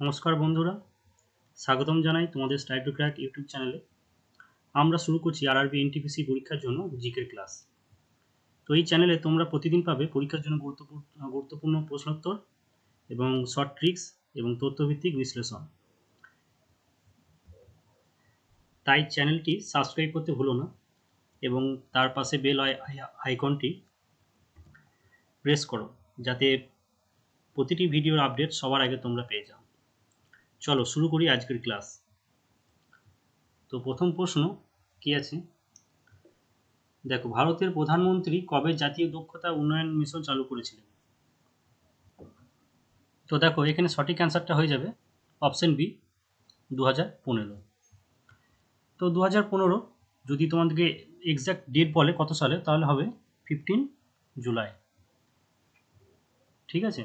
নমস্কার বন্ধুরা, স্বাগতম জানাই তোমাদের স্টাইল টু ক্র্যাক ইউটিউব চ্যানেলে আমরা শুরু করছি আরআরবি এনটিপিসি পরীক্ষার জন্য জিকের ক্লাস তো এই চ্যানেলে তোমরা প্রতিদিন পাবে পরীক্ষার জন্য গুরুত্বপূর্ণ গুরুত্বপূর্ণ প্রশ্নোত্তর এবং শর্ট ট্রিক্স এবং তথ্যভিত্তিক বিশ্লেষণ। তাই চ্যানেলটি সাবস্ক্রাইব করতে ভুলো না এবং তার পাশে বেল আইকনটি প্রেস করো, যাতে প্রতিটি ভিডিওর আপডেট সবার আগে তোমরা পেয়ে যাও। চলো, শুরু করি আজকের ক্লাস। তো প্রথম প্রশ্ন কি আছে? দেখো, ভারতের প্রধানমন্ত্রী কবে জাতীয় দক্ষতা উন্নয়ন মিশন চালু করেছিলেন? তো দেখো, এখানে সঠিক অ্যান্সারটা হয়ে যাবে অপশন বি দু হাজার পনেরো। তো দু হাজার পনেরো, যদি তোমাদেরকে এক্স্যাক্ট ডেট বলে কত সালে, তাহলে হবে ফিফটিন জুলাই ঠিক আছে?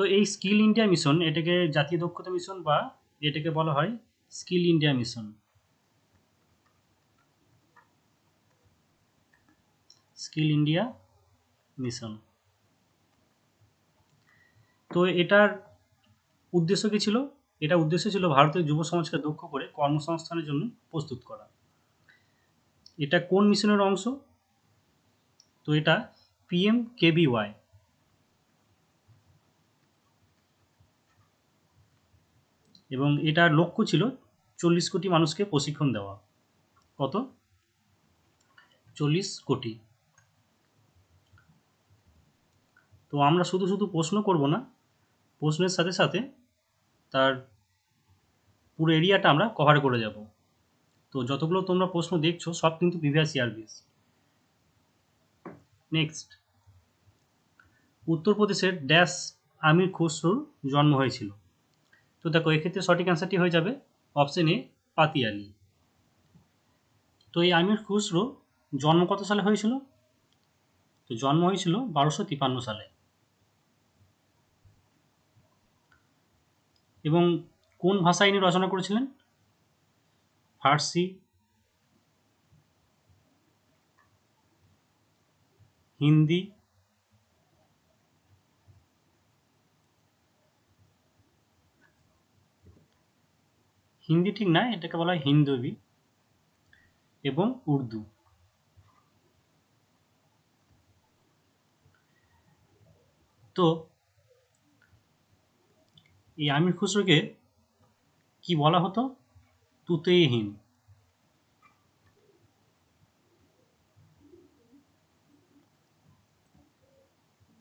তো এই স্কিল ইন্ডিয়া মিশন, এটাকে জাতীয় দক্ষতা মিশন বা এটাকে বলা হয় skill India mission. Skill India mission. তো এটার উদ্দেশ্য কী ছিল? এটা উদ্দেশ্য ছিল ভারতের যুব সমাজকে দক্ষ করে কর্মসংস্থানের জন্য প্রস্তুত করা। এটা কোন মিশনের অংশ? তো এটা পিএম কেবিওয়াই এবং এটার লক্ষ্য ছিল চল্লিশ কোটি মানুষকে প্রশিক্ষণ দেওয়া। কত? চল্লিশ কোটি। তো আমরা শুধু শুধু প্রশ্ন করব না, প্রশ্নের সাথে সাথে তার পুরো এরিয়াটা আমরা কভার করে যাব। তো যতগুলো তোমরা প্রশ্ন দেখছ, সব কিন্তু প্রিভিয়াস ইয়ার নেক্সট উত্তরপ্রদেশের ড্যাশ আমির খসরুর জন্ম হয়েছিল। তো দেখো, এক্ষেত্রে সঠিক অ্যান্সারটি হয়ে যাবে অপশন এ পাতিয়ালি তো এই আমির খুসরো জন্ম কত সালে হয়েছিল? তো জন্ম হয়েছিল বারোশো তিপান্ন সালে। এবং কোন ভাষায় ইনি রচনা করেছিলেন? ফার্সি, হিন্দি হিন্দি ঠিক না, এটাকে বলা হয় হিন্দবি এবং উর্দু। তো, এই আমির খুসরোকে কি বলা হতো? তুতেহীন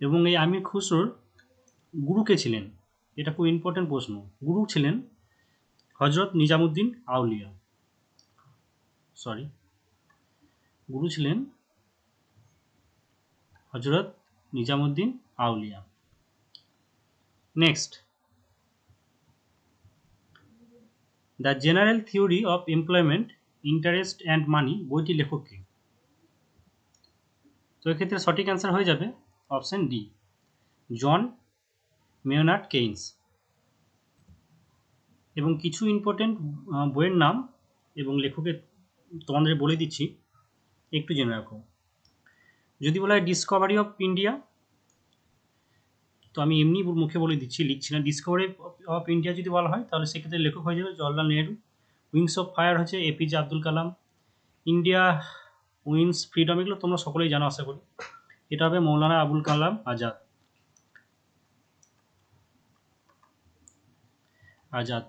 এবং এই আমির খুসরোর গুরু কে ছিলেন। এটা খুব ইম্পর্টেন্ট প্রশ্ন। গুরু ছিলেন হজরত নিজামুদ্দিন আউলিয়া। সরি গুরু ছিলেন Hazrat Nizamuddin Auliya. Next the general theory of employment interest and money বইটি লেখক কে? তো এক্ষেত্রে সঠিক অ্যান্সার হয়ে যাবে option D John Maynard Keynes এবং কিছু ইম্পর্টেন্ট বইয়ের নাম এবং লেখকের, তোমাদের বলে দিচ্ছি, একটু জেনে রাখো। যদি বলা হয় ডিসকভারি অফ ইন্ডিয়া তো আমি এমনি মুখে বলে দিচ্ছি, লিখছি না। ডিসকভারি অফ ইন্ডিয়া যদি বলা হয়, তাহলে সেক্ষেত্রে লেখক হয়ে যাবে Jawaharlal Nehru. Wings of fire হচ্ছে APJ Abdul Kalam. India wins freedom এগুলো তোমরা সকলেই জানো, আশা করি। এটা হবে মৌলানা আবুল কালাম আজাদ। আজাদ।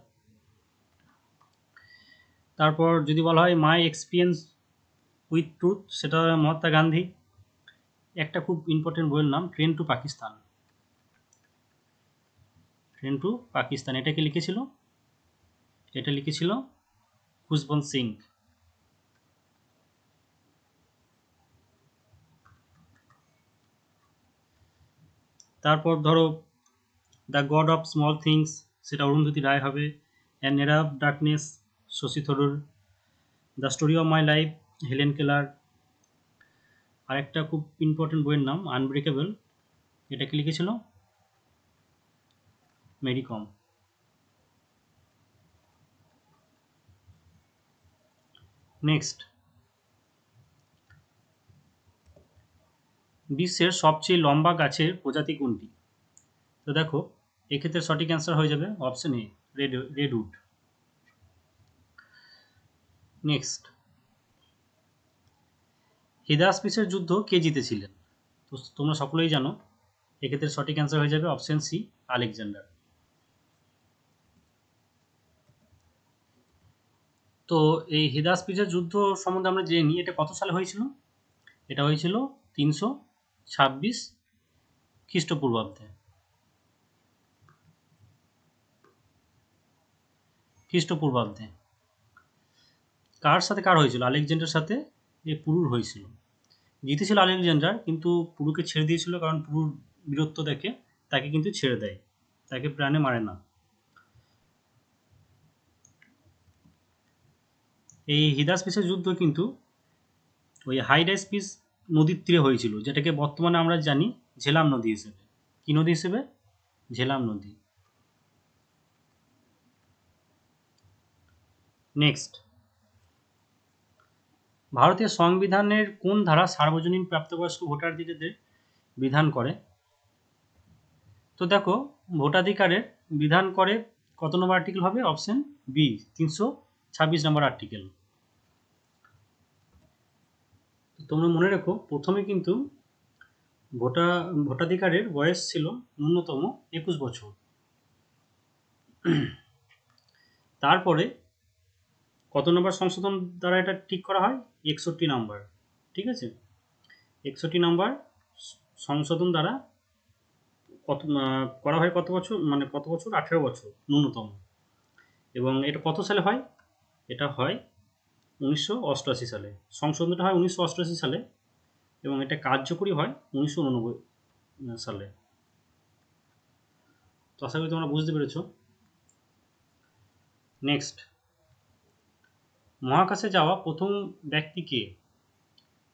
তারপর যদি বলা হয় মাই এক্সপিরিয়েন্স উইথ ট্রুথ সেটা মহাত্মা গান্ধী। একটা খুব ইম্পর্টেন্ট বইয়ের নাম train to Pakistan train to Pakistan এটাকে লিখেছিল? এটা লিখেছিল খুশবন্ত সিং। তারপর ধরো the god of small things সেটা অরুন্ধতী রায় হবে। And of darkness Shashi Tharoor, the story of my life, Helen Keller. আরেকটা খুব ইম্পর্টেন্ট বইয়ের নাম, আনব্রেকেবল এটা কি লিখেছিল মেরি কম। নেক্সট। বিশ্বের সবচেয়ে লম্বা গাছের প্রজাতি কোনটি? তো দেখো, এক্ষেত্রে সঠিক অ্যান্সার হয়ে যাবে option A, red redwood next. হিদাসপিসের যুদ্ধ কে জিতেছিলেন? তো তোমরা সকলেই জানো, এক্ষেত্রে সঠিক অ্যান্সার হয়ে যাবে অপশন সি আলেকজান্ডার। তো এই হিদাসপিসের যুদ্ধ সম্বন্ধে আমরা জেনে নিই, এটা কত সালে হয়েছিল? এটা হয়েছিল তিনশো ছাব্বিশ খ্রিস্টপূর্বাব্দে। খ্রিস্টপূর্বাব্দে। কার সাথে কার হয়েছিল? আলেকজান্ডার সাথে এ পুরুর হয়েছিল। জিতেছিল আলেকজান্ডার, কিন্তু পুরুকে ছেড়ে দিয়েছিল কারণ পুরুর বীরত্ব দেখে তাকে কিন্তু ছেড়ে দেয়। তাকে প্রাণে মারে না। এই হিদাসপিসের যুদ্ধ কিন্তু ওই হাইডাসপিস নদীর তীরে হয়েছিল, যেটাকে বর্তমানে আমরা জানি ঝেলাম নদী হিসেবে। কি নদী হিসেবে? ঝেলাম নদী। নেক্সট ভারতীয় সংবিধানের কোন ধারা সার্বজনীন প্রাপ্তবয়স্ক ভোটাধিকারদের বিধান করে? তো দেখো, ভোটাধিকারের বিধান করে কত নম্বর আর্টিকেল হবে? অপশন বি তিনশো ছাব্বিশ নম্বর আর্টিকেল তোমরা মনে রেখো, প্রথমে কিন্তু ভোটা, ভোটাধিকারের বয়স ছিল ন্যূনতম একুশ বছর। তারপরে কত নম্বর সংশোধন দ্বারা এটা ঠিক করা হয়? একষট্টি নাম্বার। ঠিক আছে? একষট্টি নাম্বার সংশোধন দ্বারা কত করা হয় কত বছর? মানে কত বছর? আঠেরো বছর, ন্যূনতম। এবং এটা কত সালে হয়? এটা হয় উনিশশো অষ্টআশি সালে। সংশোধনটা হয় উনিশশো অষ্টআশি সালে এবং এটা কার্যকরী হয় উনিশশো উননব্বই সালে। তো আশা করি তোমরা বুঝতে পেরেছ। নেক্সট মহাকাশে যাওয়া প্রথম ব্যক্তি কে?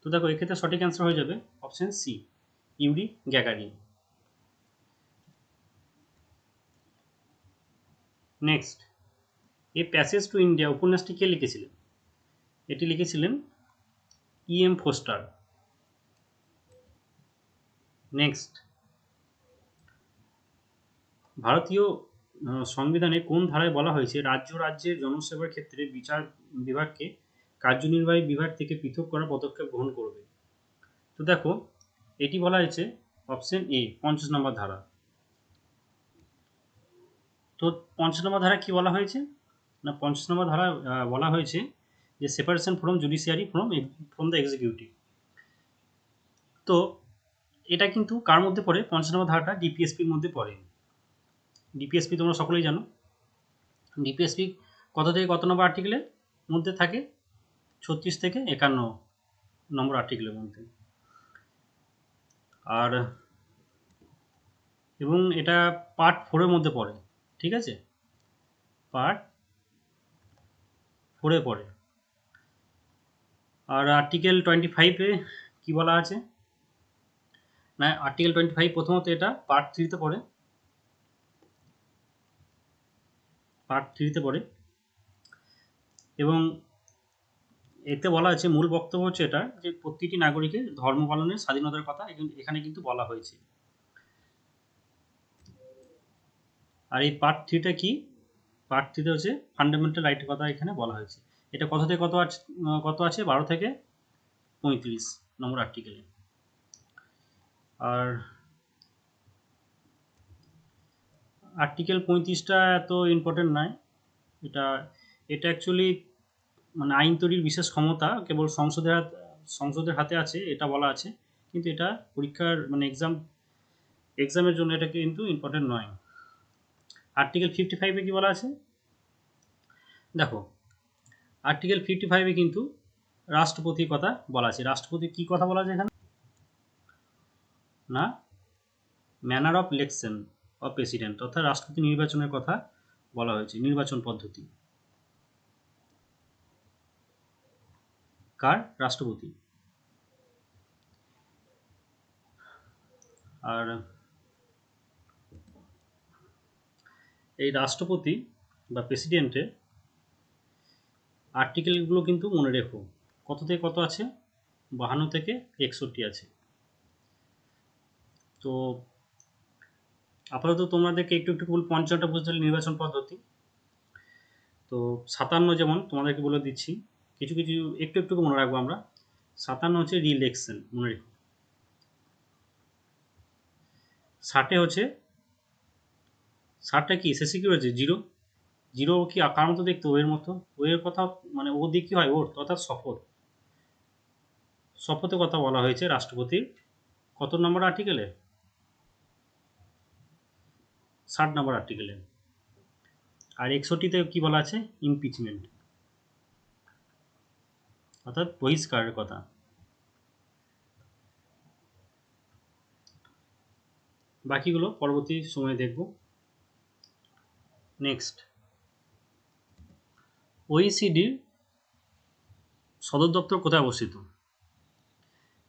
তো দেখো, এক্ষেত্রে সঠিক অ্যান্সার হয়ে যাবে option C Yuri Gagarin. Next a passage to India উপন্যাসটি কে লিখেছিলেন? এটি লিখেছিলেন ই এম ফোস্টার নেক্সট ভারতীয় সংবিধানে কোন ধারায় বলা হয়েছে, রাজ্য রাজ্যের জনসেবার ক্ষেত্রে বিচার বিভাগকে কার্যনির্বাহী বিভাগ থেকে পৃথক করার পদক্ষেপ গ্রহণ করবে। তো দেখো, এটি বলা হয়েছে অপশন এ পঞ্চাশ নম্বর ধারা। তো পঞ্চাশ নম্বর ধারা কি বলা হয়েছে? না, পঞ্চাশ নম্বর ধারা বলা হয়েছে যে separation from judiciary from from the executive তো এটা কিন্তু কার মধ্যে পড়ে? পঞ্চাশ নম্বর ধারাটা ডিপিএসপির মধ্যে পড়ে। ডিপিএসপি তোমরা সকলেই জানো। ডিপিএসপি কত থেকে কত নম্বর আর্টিকেলের মধ্যে থাকে? ছত্রিশ থেকে একান্ন নম্বর আর্টিকেলের মধ্যে। আর এবং এটা পার্ট ফোরের মধ্যে পড়ে, ঠিক আছে? পার্ট ফোরে পড়ে। আর আর্টিকেল টোয়েন্টি ফাইভে কী বলা আছে? না আর্টিকেল টোয়েন্টি ফাইভ প্রথমত এটা পার্ট থ্রিতে পড়ে। পার্ট থ্রিতে পড়ে। এবং এতে বলা আছে মূল বক্তব্য হচ্ছে এটা, যে প্রতিটি নাগরিকের ধর্ম পালনের স্বাধীনতার কথা এখানে কিন্তু বলা হয়েছে। আর এই পার্ট থ্রিটা কি? পার্ট থ্রিতে হচ্ছে ফান্ডামেন্টাল রাইটের কথা এখানে বলা হয়েছে। এটা কত থেকে কত আছে কত আছে? বারো থেকে পঁয়ত্রিশ নম্বর আর্টিকেলে আর আর্টিকেল পঁয়ত্রিশটা এত ইম্পর্টেন্ট নয়। এটা এটা অ্যাকচুয়ালি মানে আইন তৈরির বিশেষ ক্ষমতা কেবল সংসদের হাত, সংসদের হাতে আছে, এটা বলা আছে। কিন্তু এটা পরীক্ষার মানে এক্সাম এক্সামের জন্য এটা কিন্তু ইম্পর্টেন্ট নয়। আর্টিকেল ফিফটি ফাইভে কী বলা আছে? দেখো আর্টিকেল ফিফটি ফাইভে কিন্তু রাষ্ট্রপতির কথা বলা আছে। রাষ্ট্রপতি কী কথা বলা আছে এখানে? না? Manner of election of president অর্থাৎ রাষ্ট্রপতি নির্বাচনের কথা বলা হয়েছে, নির্বাচন পদ্ধতি। কার? রাষ্ট্রপতি। আর এই রাষ্ট্রপতি বা প্রেসিডেন্টের আর্টিকেলগুলো কিন্তু মনে রেখো। কত থেকে কত আছে? বাহান্ন থেকে একষট্টি আছে। তো আপাতত তোমাদেরকে একটু একটু বল পঞ্চাশটা বুঝতে হলে নির্বাচন পদ্ধতি। তো সাতান্ন যেমন তোমাদেরকে বলে দিচ্ছি, কিছু কিছু একটু একটু মনে রাখব আমরা। সাতান্ন হচ্ছে রিইলেকশন মনে রেখো। ষাটে হচ্ছে, ষাটটা কি? শেষে কী হয়েছে? জিরো জিরো কি আকার মতো দেখতে ওয়ের মতো? ওয়ের কথা মানে ও দিয়ে কি হয়? ওর, অর্থাৎ শপথ। শপথের কথা বলা হয়েছে রাষ্ট্রপতির। কত নম্বর আর্টিকেলে ষাট নম্বর আর্টিকেলে আর একষট্টিতে কি বলা আছে? ইমপিচমেন্ট অর্থাৎ বহিষ্কারের কথা। বাকিগুলো পরবর্তী সময়ে দেখব। নেক্সট ওইসিডির সদর দপ্তর কোথায় অবস্থিত?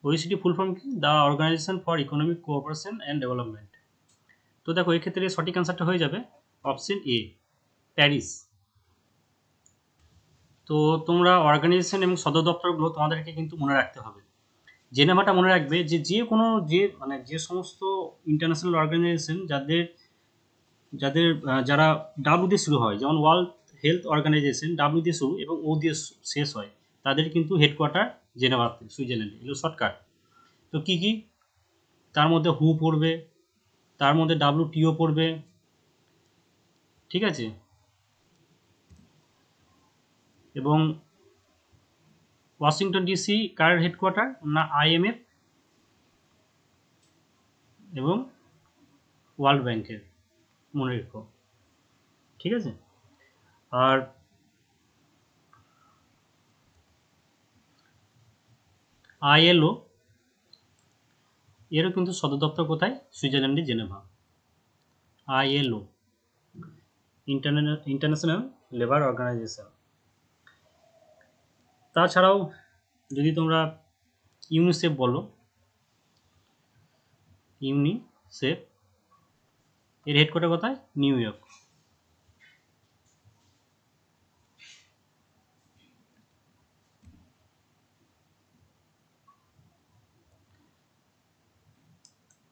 ওইসিডি ফুল ফর্ম কি? The organisation for economic cooperation and development. তো দেখো, এই ক্ষেত্রে সঠিক অ্যান্সারটা হয়ে যাবে অপশন এ প্যারিস তো তোমরা অর্গানাইজেশন এবং সদর দপ্তরগুলো তোমাদেরকে কিন্তু মনে রাখতে হবে। জেনেভাটা মনে রাখবে যে যে কোনো যে মানে যে সমস্ত ইন্টারন্যাশনাল অর্গানাইজেশন যাদের যাদের যারা ডাব্লিউ দিয়ে শুরু হয়, যেমন ওয়ার্ল্ড হেলথ অর্গানাইজেশন ডাব্লিউ দিয়ে শুরু এবং ও দিয়ে শেষ হয়, তাদের কিন্তু হেডকোয়ার্টার জেনেভাতে, সুইজারল্যান্ডে। এগুলো শর্টকাট তো কী কী? তার মধ্যে হু পড়বে তার মধ্যে ডাব্লিউ টিও পড়বে। ঠিক আছে? এবং ওয়াশিংটন ডিসি কার হেডকোয়ার্টার না আইএমএফ এবং ওয়ার্ল্ড ব্যাংকের মনে রেখো। ঠিক আছে? আর আইএলও এরও কিন্তু সদর দপ্তর কোথায়? সুইজারল্যান্ডে Geneva. ILO international labour organisation. তাছাড়াও যদি তোমরা ইউনিসেফ বলো, ইউনিসেফ, এর হেডকোয়ার্টার কোথায়? New York.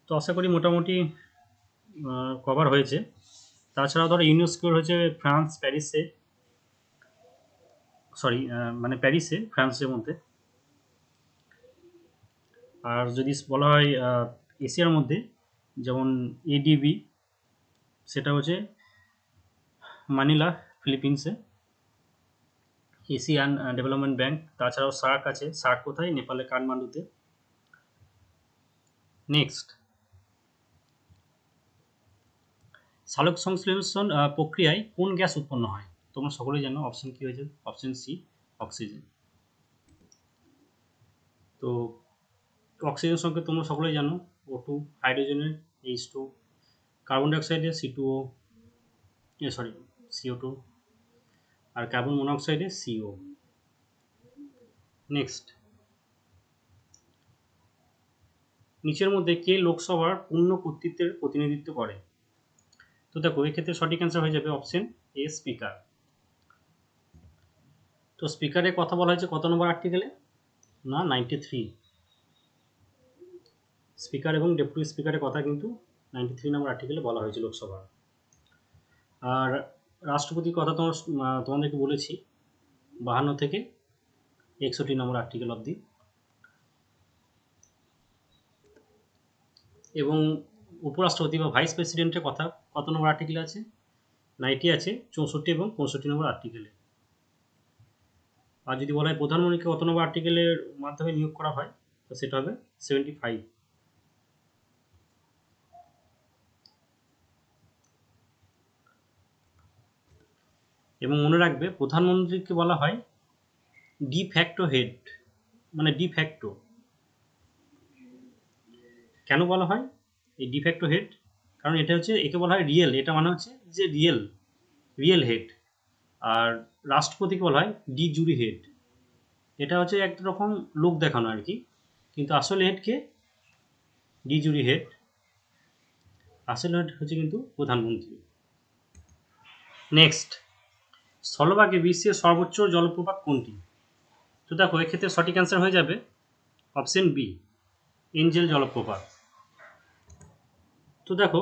তো আশা করি মোটামুটি কভার হয়েছে। তাছাড়াও ধরো ইউনেস্কোর হয়েছে ফ্রান্স, প্যারিসে। সরি মানে প্যারিসে, ফ্রান্সের মধ্যে। আর যদি বলা হয় এশিয়ার মধ্যে, যেমন এডিবি সেটা হচ্ছে মানিলা, ফিলিপিন্সে। এশিয়ান ডেভেলপমেন্ট ব্যাংক, তাছাড়াও সার্ক আছে। সার্ক কোথায়? নেপালে কাঠমান্ডুতে। নেক্সট সালোক সংশ্লেষণ প্রক্রিয়ায় কোন গ্যাস উৎপন্ন হয়? তোমরা সকলেই জানো অপশন কি হয়েছে? অপশন সি অক্সিজেন তো অক্সিজেন সঙ্গে তোমরা সকলেই জানো ও টু হাইড্রোজেনের H two carbon ডাইঅক্সাইডে C two O sorry CO two আর কার্বন মনোক্সাইডের সিও নেক্সট নিচের মধ্যে কে লোকসভার পূর্ণ কর্তৃত্বের প্রতিনিধিত্ব করে? তো দেখো এক্ষেত্রে সঠিক অ্যান্সার হয়ে যাবে অপশন এ স্পিকার তো স্পিকারের কথা বলা হয়েছে কত নম্বর আর্টিকেলে না নাইনটি থ্রি স্পিকার এবং ডেপুটি স্পিকারের কথা কিন্তু নাইনটি থ্রি নম্বর আর্টিকেলে বলা হয়েছে লোকসভার। আর রাষ্ট্রপতির কথা তোমার তোমাদেরকে বলেছি, বাহান্ন থেকে একষট্টি নম্বর আর্টিকেল অবধি। এবং উপরাষ্ট্রপতি বা ভাইস প্রেসিডেন্টের কথা কত নম্বর আর্টিকেলে আছে? নাইনটি আছে, চৌষট্টি এবং পঁয়ষট্টি নম্বর আর্টিকেলে আর যদি বলা হয় প্রধানমন্ত্রীকে কত নম্বর আর্টিকেলের মাধ্যমে নিয়োগ করা হয়, তো সেটা হবে সেভেন্টি ফাইভ এবং মনে রাখবে, প্রধানমন্ত্রীকে বলা হয় ডি ফ্যাক্টো হেড মানে ডি ফ্যাক্টো কেন বলা হয়? এই ডিফ্যাক্টো হেড কারণ এটা হচ্ছে, একে বলা হয় রিয়েল এটা মানে হচ্ছে যে রিয়েল রিয়েল হেড আর রাষ্ট্রপতিকে বলা হয় ডি জুরি হেড এটা হচ্ছে একটা রকম লোক দেখানো আর কি, কিন্তু আসল হেডকে ডি জুরি হেড আসল হেড হচ্ছে কিন্তু প্রধানমন্ত্রী। নেক্সট স্থলভাগে বিশ্বের সর্বোচ্চ জলপ্রপাত কোনটি? তো দেখো, এক্ষেত্রে সঠিক অ্যান্সার হয়ে যাবে অপশন বি এঞ্জেল জলপ্রপাত। তো দেখো,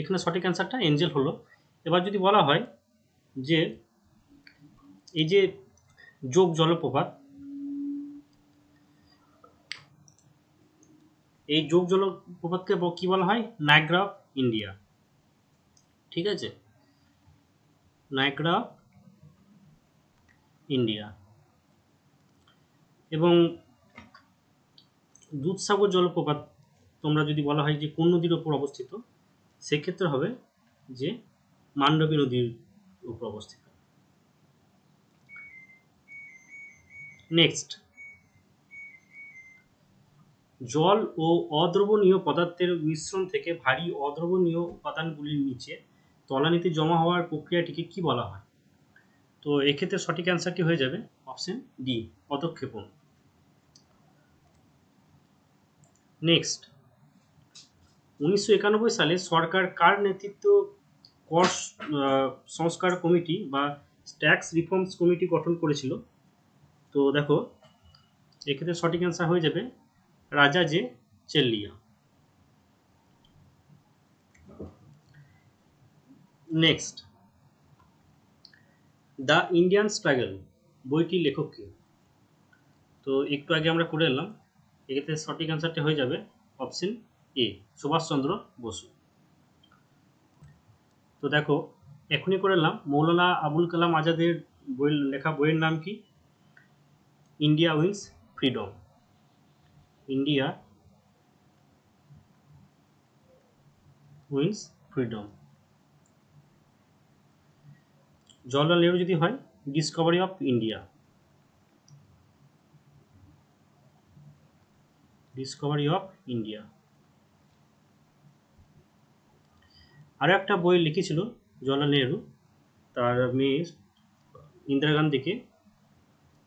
এখানে সঠিক অ্যান্সারটা এঞ্জেল হলো। এবার যদি বলা হয় যে, এই যে যোগ জলপ্রপাত, এই যোগ জলপ্রপাতকে কি বলা হয়? নাইগ্রা অফ ইন্ডিয়া ঠিক আছে? নাইগ্রা অফ ইন্ডিয়া এবং দুধসাগর জলপ্রপাত তোমরা যদি বলা হয় যে কোন নদীর ওপর অবস্থিত, সেক্ষেত্রে হবে যে মান্ডবী নদীর উপর অবস্থিত। নেক্সট জল ও অদ্রবণীয় পদার্থের মিশ্রণ থেকে ভারী অদ্রবণীয় উপাদানগুলির নিচে তলানিতে জমা হওয়ার প্রক্রিয়াটিকে কি বলা হয়? তো এক্ষেত্রে সঠিক অ্যান্সারটি হয়ে যাবে অপশন ডি পদক্ষেপণ। নেক্সট উনিশশো একানব্বই সালে সরকার কার নেতৃত্ব কর সংস্কার কমিটি বা ট্যাক্স রিফর্মস কমিটি গঠন করেছিল? তো দেখো, এক্ষেত্রে সঠিক অ্যান্সার হয়ে যাবে Raja J Chelliah next the Indian struggle, বইটির লেখক কে? তো একটু আগে আমরা করে এলাম, এক্ষেত্রে সঠিক অ্যান্সারটি হয়ে যাবে অপশন এ, সুভাষচন্দ্র বসু। তো দেখো, এখনই করে এলাম। মৌলানা আবুল কালাম আজাদের বই লেখা বইয়ের নাম কি? India wins freedom. India wins freedom. Jawaharlal Nehru যদি হয়, discovery of India. Discovery of India. আরও একটা বই লিখেছিল জওয়াহরলাল নেহরু। তার মেয়ে ইন্দিরা গান্ধীকে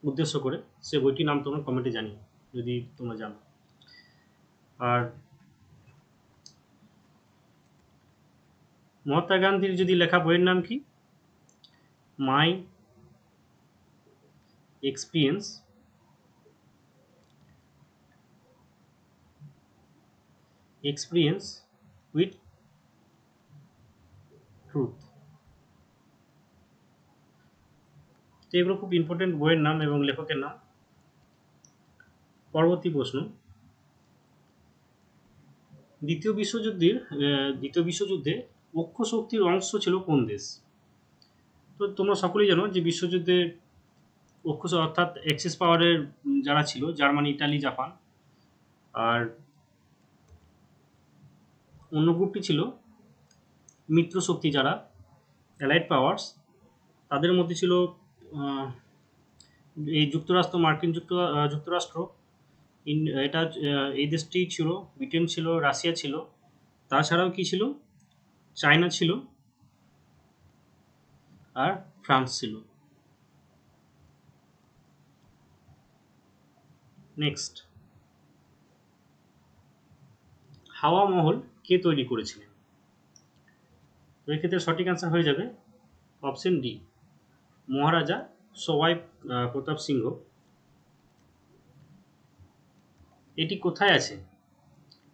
উদ্দেশ্য করে সে বইটির নাম তোমরা কমেন্টে জানি যদি তোমরা জানো। আর মহাত্মা গান্ধীর যদি লেখা বইয়ের নাম কি? My experience. Experience with truth তো এগুলো খুব ইম্পর্টেন্ট বইয়ের নাম এবং লেখকের নাম। পরবর্তী প্রশ্ন। দ্বিতীয় বিশ্বযুদ্ধের দ্বিতীয় বিশ্বযুদ্ধে অক্ষ শক্তির অংশ ছিল কোন দেশ? তো তোমরা সকলেই জানো যে বিশ্বযুদ্ধে অক্ষ অর্থাৎ এক্সিস পাওয়ারের যারা ছিল, জার্মানি, ইটালি, জাপান, আর অন্য গ্রুপটি ছিল মিত্র শক্তি যারা অ্যালাইড পাওয়ার্স তাদের মধ্যে ছিল এই যুক্তরাষ্ট্র, মার্কিন যুক্ত যুক্তরাষ্ট্র এটা এই দেশটি ছিল ব্রিটেন ছিল রাশিয়া ছিল, তাছাড়াও কি ছিল? চায়না ছিল, আর ফ্রান্স ছিল। নেক্সট হাওয়া মহল কে তৈরি করেছিলেন? তো এক্ষেত্রে সঠিক অ্যান্সার হয়ে যাবে অপশন ডি মহারাজা সবাই প্রতাপ সিংহ। এটি কোথায় আছে?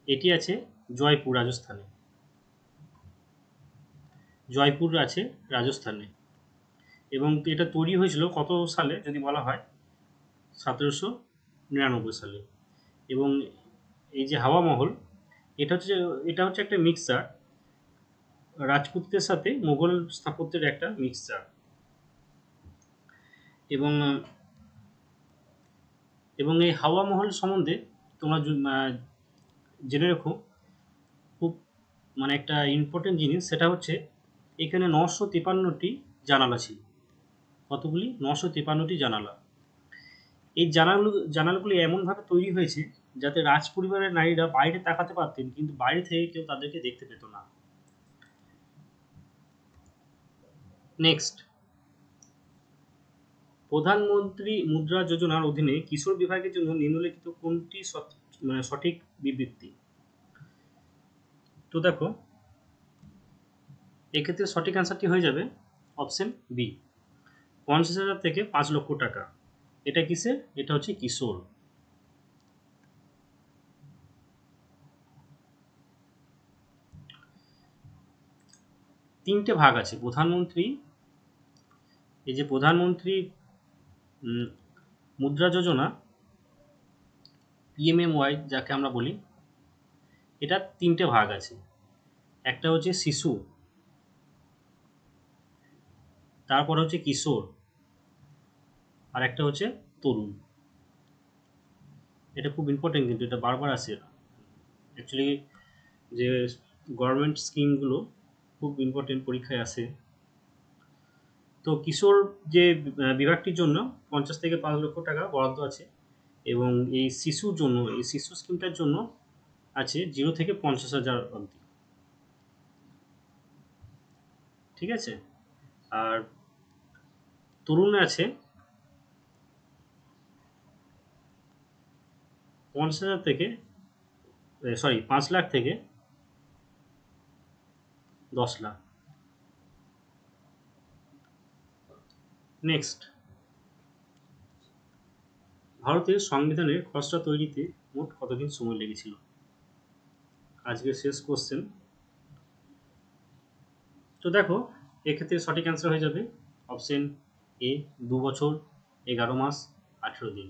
এটি আছে জয়পুর রাজস্থানে। জয়পুর আছে রাজস্থানে। এবং এটা তৈরি হয়েছিল কত সালে, যদি বলা হয়? সতেরোশো নিরানব্বই সালে। এবং এই যে হাওয়া মহল, এটা হচ্ছে এটা হচ্ছে একটা মিক্সচার রাজপুতদের সাথে মোগল স্থাপত্যের একটা মিক্সচার এবং এবং এই হাওয়া মহল সম্বন্ধে তোমরা জেনে রেখো। খুব মানে একটা ইম্পর্টেন্ট জিনিস, সেটা হচ্ছে এখানে নশো তিপান্নটি জানালা ছিল। কতগুলি? নশো তিপান্নটি জানালা। এই জানালাগুলো জানালাগুলি এমনভাবে তৈরি হয়েছে যাতে রাজ পরিবারের নারীরা বাইরে তাকাতে পারতেন, কিন্তু বাইরে থেকে কেউ তাদেরকে দেখতে পেত না। নেক্সট প্রধানমন্ত্রী মুদ্রা যোজনার অধীনে কিশোর বিভাগের জন্য নিম্নলিখিত কোনটি মানে সঠিক বিবৃতি? তো দেখো, এক্ষেত্রে সঠিক অ্যান্সারটি হয়ে যাবে অপশন বি পঞ্চাশ হাজার থেকে পাঁচ লক্ষ টাকা। এটা কিসের? এটা হচ্ছে কিশোর। তিনটে ভাগ আছে, প্রধানমন্ত্রী, এই যে প্রধানমন্ত্রী মুদ্রা যোজনা পিএমএমওয়াই যাকে আমরা বলি, এটা তিনটে ভাগ আছে। একটা হচ্ছে শিশু, তারপর হচ্ছে কিশোর, আর একটা হচ্ছে তরুণ। এটা খুব ইম্পর্টেন্ট কিন্তু, এটা বারবার আসে। অ্যাকচুয়ালি যে গভর্নমেন্ট স্কিমগুলো খুব ইম্পর্টেন্ট পরীক্ষায় আসে তো কিশোর যে বিভাগটির জন্য পঞ্চাশ থেকে পাঁচ লক্ষ টাকা বরাদ্দ আছে এবং এই শিশুর জন্য, এই শিশু স্কিমটার জন্য আছে জিরো থেকে পঞ্চাশ হাজার অবধি। ঠিক আছে? আর তরুণ আছে পঞ্চাশ হাজার থেকে সরি পাঁচ লাখ থেকে দশ লাখ। নেক্সট ভারতের সংবিধানের খসড়া তৈরিতে মোট কতদিন সময় লেগেছিল? আজকের শেষ কোশ্চেন তো দেখো, এক্ষেত্রে সঠিক অ্যান্সার হয়ে যাবে অপশন এ দু বছর, এগারো মাস, আঠেরো দিন।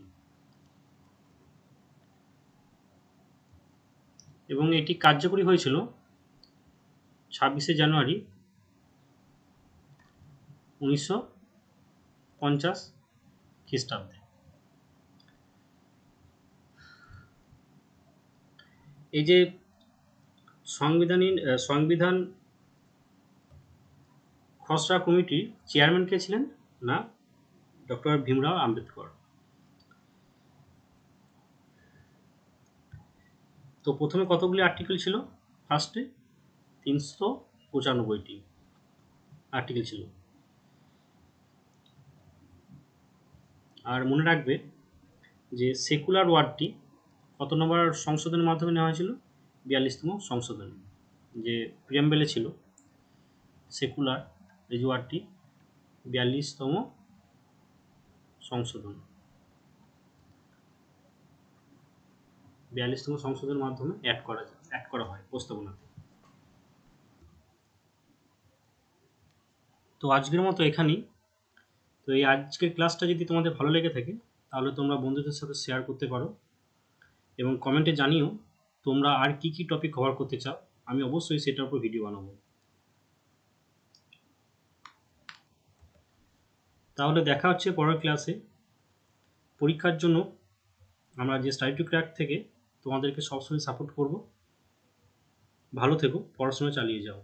এবং এটি কার্যকরী হয়েছিল ছাব্বিশে জানুয়ারি উনিশশো পঞ্চাশ খ্রিস্টাব্দে। এই যে সংবিধানীন সংবিধান খসড়া কমিটির চেয়ারম্যান কে ছিলেন না? ডক্টর ভীমরাও আম্বেদকর। তো প্রথমে কতগুলি আর্টিকেল ছিল? ফার্স্টে? তিনশো পঁচানব্বইটি আর্টিকেল ছিল। আর মনে রাখবে যে সেকুলার ওয়ার্ডটি কত নম্বর সংশোধনের মাধ্যমে নেওয়া হয়েছিল? বিয়াল্লিশতম সংশোধন, যে প্রিয়াম্বেলে ছিল। সেকুলার এই যে ওয়ার্ডটি বিয়াল্লিশতম সংশোধন। বিয়াল্লিশতম সংশোধনের মাধ্যমে অ্যাড করা অ্যাড করা হয় প্রস্তাবনাতে তো আজকের মতো এখানেই। তো এই আজকের ক্লাসটা যদি তোমাদের ভালো লেগে থাকে, তাহলে তোমরা বন্ধুদের সাথে শেয়ার করতে পারো এবং কমেন্টে জানিও তোমরা আর কি কি টপিক কভার করতে চাও। আমি অবশ্যই সেটার উপর ভিডিও বানাবো। তাহলে দেখা হচ্ছে পরের ক্লাসে পরীক্ষার জন্য আমরা যে স্টাডি টু ক্র্যাক থেকে তোমাদেরকে সবসময় সাপোর্ট করব। ভালো থেকো, পড়াশোনা চালিয়ে যাও।